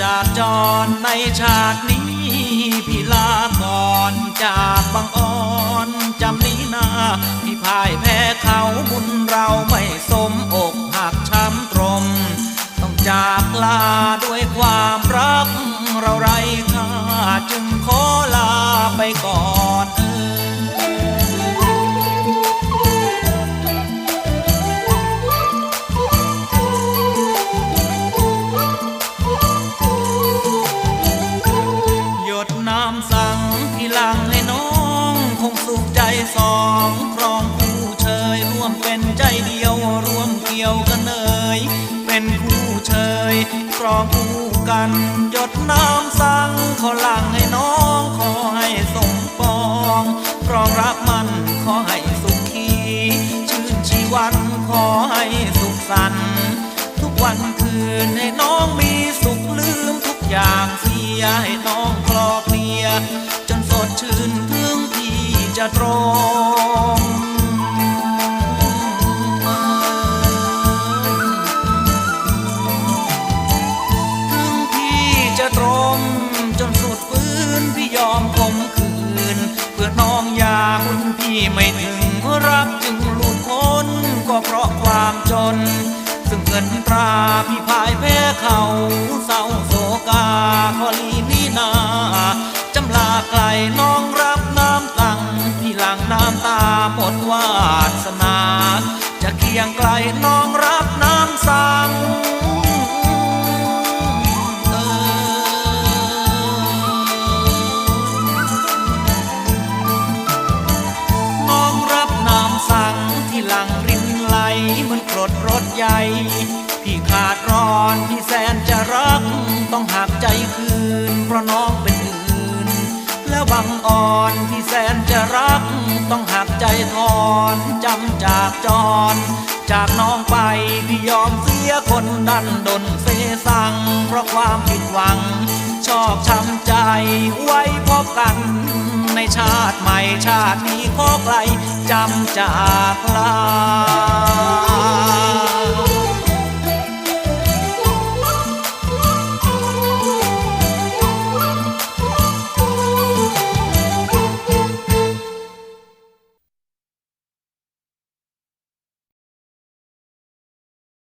จากจรในชาตินี้พี่ลาก่อนจาก สั่งที่หลังให้น้องคงสุขใจสองครองคู่เชยร่วมเป็นใจเดียวร่วมเกี่ยวกันเนยเป็นคู่เชยครองคู่กันหยดน้ำสั่งขอหลังให้น้องขอให้สมปองครองรักมันขอให้สุขีชื่นชีวันขอให้สุขสันต์ทุกวันคืนให้น้องมีสุขลืมทุกอย่างเสียให้ ชื่นถึงที่จะตรงถึงพี่จะตรมจนสุดฟื้นพี่ยอมคมคืน เพื่อน้องอยาคุณพี่ไม่ถึงรักจึงหลุดพ้นก็เพราะความจน ซึ่งเงินตราพี่พายแพ้ น้องรับน้ำสังน้องรับน้ำสั่งที่หลังรินไหลเหมันกรดรถใหญ่ พี่ขาดร้อนพี่แสนจะรัก ต้องหักใจคืน เพราะน้องเป็นอื่น แล้วบังอ่อนพี่แสนจะรักต้องหักใจทอนจำจากจร จากน้องไปพี่ยอมเสียคนดันดนเสสังเพราะความผิดหวัง ชอบช้ำใจไว้พบกัน ในชาติใหม่ชาตินี้ขอไกลจำจากลา